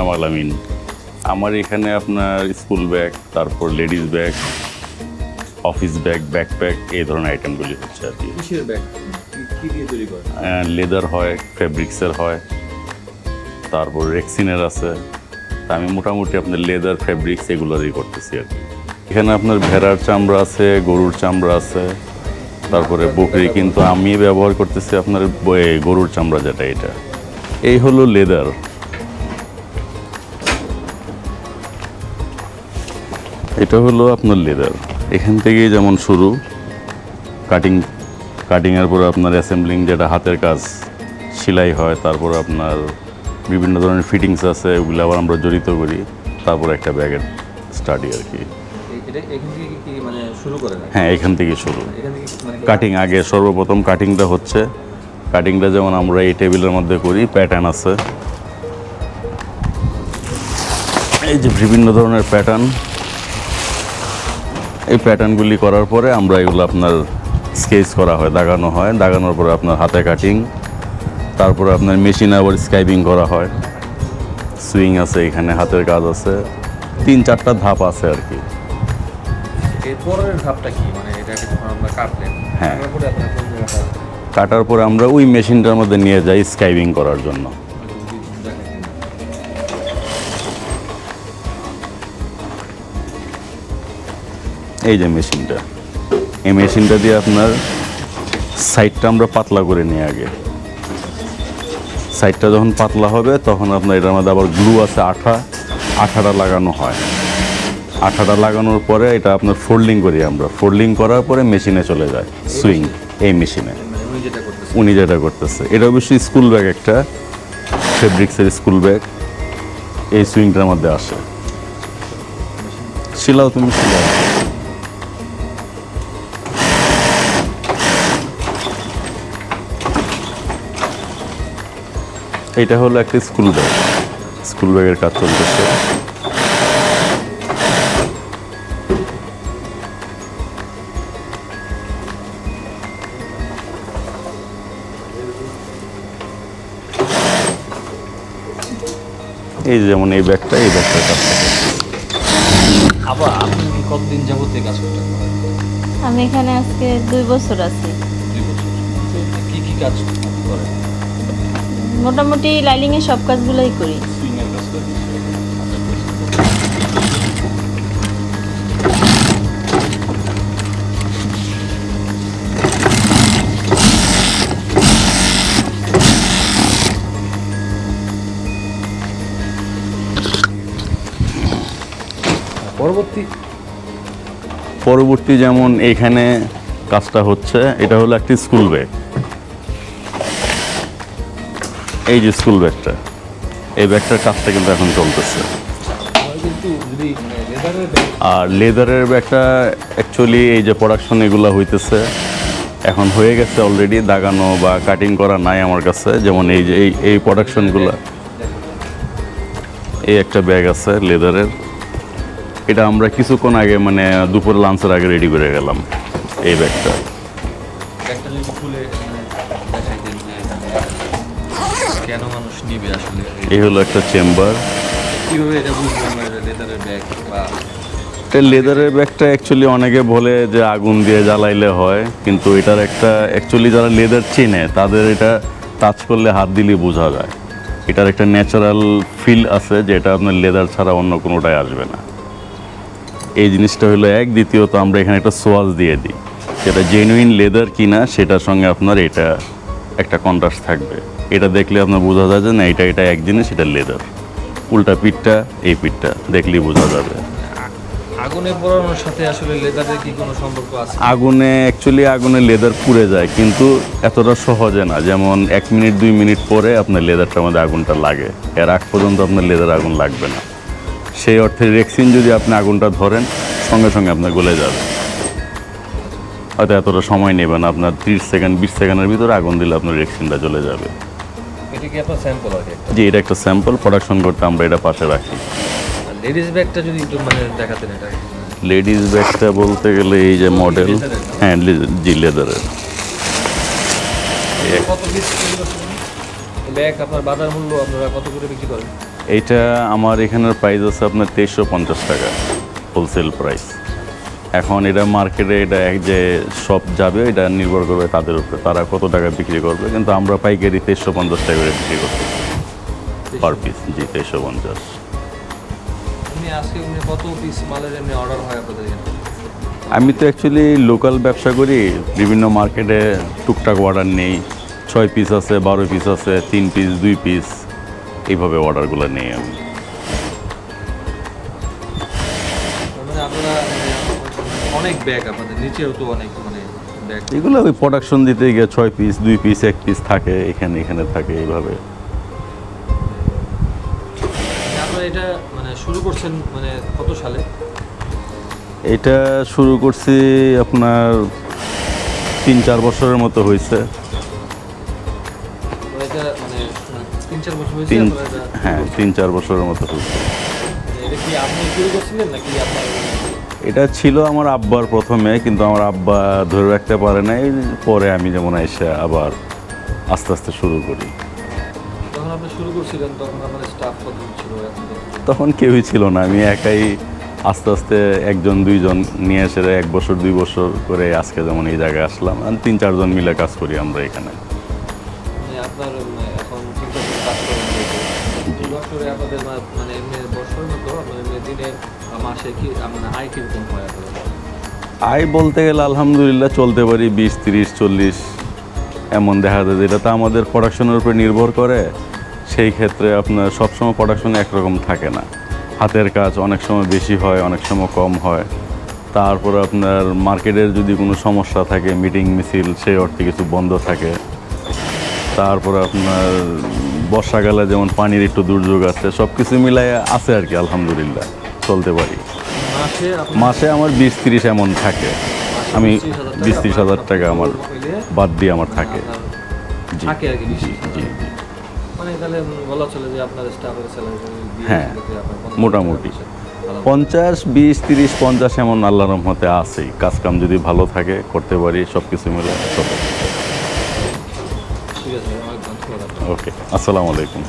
নাম আলামিন। আমার এখানে আপনার স্কুল ব্যাগ তারপর ladies bag office bag backpack এই ধরনের আইটেমগুলি হচ্ছে আর কি। লেদার হয় ফেব্রিক্সের হয় তারপর রেক্সিনের আছে। তা আমি মোটামুটি আপনার লেদার ফেব্রিক্স এগুলোরই করতেছি আর কি। এখানে আপনার ভেড়ার চামড়া আছে গরুর চামড়া আছে তারপরে বকরি কিন্তু আমি ব্যবহার করতেছি আপনার গরুর চামড়া যেটা এটা। এই হলো লেদার এটা হলো আপনার লেদার এখান থেকেই যেমন শুরু কাটিং কাটিংয়ের পরে আপনার অ্যাসেম্বলিং যেটা হাতের কাজ সেলাই হয় তারপর আপনার বিভিন্ন ধরনের ফিটিংস আছে ওগুলো আবার আমরা জড়িত করি তারপর একটা ব্যাগের স্টাডি আর কি। মানে হ্যাঁ এখান থেকে শুরু। থেকে মানে কাটিং আগে সর্বপ্রথম কাটিংটা হচ্ছে কাটিংটা যেমন আমরা এই টেবিলের মধ্যে করি প্যাটার্ন আছে। এই যে বিভিন্ন ধরনের প্যাটার্ন এই প্যাটার্নগুলি করার পরে আমরা এগুলো আপনার স্কেচ করা হয় দাগানো হয়। দাগানোর পরে আপনার হাতে কাটিং তারপরে আপনার মেশিনে আবার স্কাইপিং করা হয়। সুইং আছে এখানে হাতের কাজ আছে। তিন চারটা ধাপ আছে আর কি। ধাপটা মানে এটাকে যখন আমরা কাটলেন হ্যাঁ। কাটার পরে আমরা ওই মেশিনটার মধ্যে নিয়ে যাই স্কাইবিং করার জন্য। এই যে মেশিনটা। এই মেশিনটা দিয়ে আপনার সাইডটা আমরা পাতলা করে নিই আগে। সাইডটা যখন পাতলা হবে, তখন আপনার এটার মধ্যে আবার গ্লু আছে আঠা। আঠাটা লাগানো হয়। আঠাটা লাগানোর পরে এটা আপনার ফোল্ডিং করি আমরা। ফোল্ডিং করার পরে মেশিনে চলে যায়। সুইং এই মেশিনে। উনি যেটা করতেছে। এটা অবশ্যই স্কুল ব্যাগ একটা। ফেব্রিক্সের স্কুল ব্যাগ এই সুইংটার মধ্যে আসে। শিলাও তুমি শিলাও। এটা হলো একটা স্কুল ব্যাগ স্কুল ব্যাগের কাজ চলতেছে। এই যেমন এই ব্যাগটা এই ব্যাগটার কাজ আবার আপনি কি কতদিন যাবত এই কাজ করতে আমি এখানে আজকে দুই বছর আছি। দুই বছর। কি কি কাজ করেন? মোটামুটি লাইলিংয়ের সব কাজগুলোই করি। পরবর্তী? পরবর্তী যেমন এখানে কাজটা হচ্ছে এটা হলো একটি স্কুল ব্যাগ। এই যে স্কুল ব্যাগটা এই ব্যাগটার কাজটা কিন্তু এখন চলতেছে। আর লেদারের ব্যাগটা অ্যাকচুয়ালি এই যে প্রোডাকশন এগুলো হইতেছে, এখন হয়ে গেছে অলরেডি দাগানো বা কাটিং করা নাই আমার কাছে, যেমন এই যে, এই এই প্রোডাকশনগুলো এই একটা ব্যাগ আছে লেদারের এটা আমরা কিছুক্ষণ আগে মানে দুপুর লাঞ্চের আগে রেডি করে গেলাম, এই ব্যাগটা কেন মানুষ নিবে আসলে? এই হলো একটা চেম্বার। কীভাবে এটা বুঝব আমরা লেদারের ব্যাগ বা এটা লেদারের ব্যাগটা অ্যাকচুয়ালি অনেকে বলে যে আগুন দিয়ে জ্বালাইলে হয় কিন্তু এটার একটা অ্যাকচুয়ালি যারা লেদার চেনে তাদের এটা টাচ করলে হাত দিলে বোঝা যায়। এটার একটা ন্যাচারাল ফিল আছে যেটা আপনার লেদার ছাড়া অন্য কোনোটাই আসবে না। এই জিনিসটা হলো এক। দ্বিতীয়ত আমরা এখানে একটা সোয়াজ দিয়ে দিই। যেটা জেনুইন লেদার কিনা সেটার সঙ্গে আপনার এটা একটা কন্ট্রাস্ট থাকবে। এটা দেখলে আপনার বোঝা যায় যে না এটা এটা এক জিনিস এটা লেদার উল্টা পিঠটা এই পিঠটা দেখলেই বোঝা যাবে। আগুনে পোড়ানোর সাথে আসলে লেদারের কি কোনো সম্পর্ক আছে? আগুনে অ্যাকচুয়ালি আগুনে লেদার পুড়ে যায় কিন্তু এতটা সহজে না। যেমন এক মিনিট দুই মিনিট পরে আপনার লেদারটার মধ্যে আগুনটা লাগে। এর আগ পর্যন্ত আপনার লেদার আগুন লাগবে না। সেই অর্থে রেক্সিন যদি আপনি আগুনটা ধরেন সঙ্গে সঙ্গে আপনার গলে যাবে। হয়তো এতটা সময় নেবে না আপনার তিরিশ সেকেন্ড বিশ সেকেন্ডের ভিতরে আগুন দিলে আপনার রেক্সিনটা চলে যাবে। এটা কি আপনার স্যাম্পল আর কি যে এটা একটা স্যাম্পল প্রোডাকশন করতে আমরা এটা পাশে রাখি। লেডিস ব্যাগটা যদি একটু মানে দেখাতেন এটা। লেডিস ব্যাগটা বলতে গেলে এই যে মডেল হ্যাঁ লে- জি লেদারের ব্যাগ আপনার বাজার মূল্য আপনারা কত করে বিক্রি করেন? এইটা আমার এখানের প্রাইস আছে আপনার তেইশশো পঞ্চাশ টাকা হোলসেল প্রাইস এখন এটা মার্কেটে এটা এক যে সব যাবে এটা নির্ভর করবে তাদের উপরে। তারা কত টাকা বিক্রি করবে কিন্তু আমরা পাইকারি তেইশশো পঞ্চাশ টাকা করে বিক্রি করতে পার পিস জি তেইশশো পঞ্চাশ। আমি তো অ্যাকচুয়ালি লোকাল ব্যবসা করি বিভিন্ন মার্কেটে টুকটাক অর্ডার নেই। ছয় পিস আছে বারো পিস আছে তিন পিস দুই পিস এইভাবে অর্ডারগুলো নেই আমি। অনেক ব্যাগ আপনাদের নিচেও তো অনেক মানে ব্যাগ এগুলো ওই প্রোডাকশন দিতে গিয়ে ছয় পিস দুই পিস এক পিস থাকে এখানে এখানে থাকে এইভাবে। আপনারা এটা মানে শুরু করছেন মানে কত সালে? এটা শুরু করছি আপনার তিন চার বছরের মতো হয়েছে। মানে হ্যাঁ তিন চার বছরের মতো হয়েছে। মানে এটা ছিল আমার আব্বার প্রথমে কিন্তু আমার আব্বা ধরে রাখতে পারে নাই। পরে আমি যেমন এসে আবার আস্তে আস্তে শুরু করি। যখন আপনি শুরু করছিলেন তখন আপনার স্টাফ কত ছিল তখন কেউই ছিল না। আমি একাই আস্তে আস্তে একজন দুইজন নিয়ে এসে এক বছর দুই বছর করে আজকে যেমন এই জায়গায় আসলাম। আর তিন চারজন মিলে কাজ করি আমরা এখানে। মানে আপনার এখন কাজ করেন আপনাদের মানে মানে আয় বলতে গেলে আলহামদুলিল্লাহ চলতে পারি বিশ, তিরিশ, চল্লিশ, এমন দেখা যায়। যেটা তো আমাদের প্রোডাকশনের উপর নির্ভর করে, সেই ক্ষেত্রে আপনার সবসময় প্রোডাকশন একরকম থাকে না। হাতের কাজ অনেক সময় বেশি হয়, অনেক সময় কম হয়। তারপর আপনার মার্কেটের যদি কোনো সমস্যা থাকে মিটিং মিছিল, সেই অর্থে কিছু বন্ধ থাকে। তারপর আপনার বর্ষাকালে যেমন পানির একটু দুর্যোগ আছে সব কিছু মিলাই আছে আর কি, আলহামদুলিল্লাহ। চলতে পারি। মাসে আমার বিশ তিরিশ এমন থাকে। আমি বিশ তিরিশ হাজার টাকা আমার বাদ দিয়ে আমার থাকে। জি। জি জি মানে হ্যাঁ, মোটামুটি। পঞ্চাশ বিশ তিরিশ পঞ্চাশ এমন আল্লাহ রহমতে আছেই। কাজ কাম যদি ভালো থাকে করতে পারি সব কিছু মিলে ওকে আসসালামু আলাইকুম।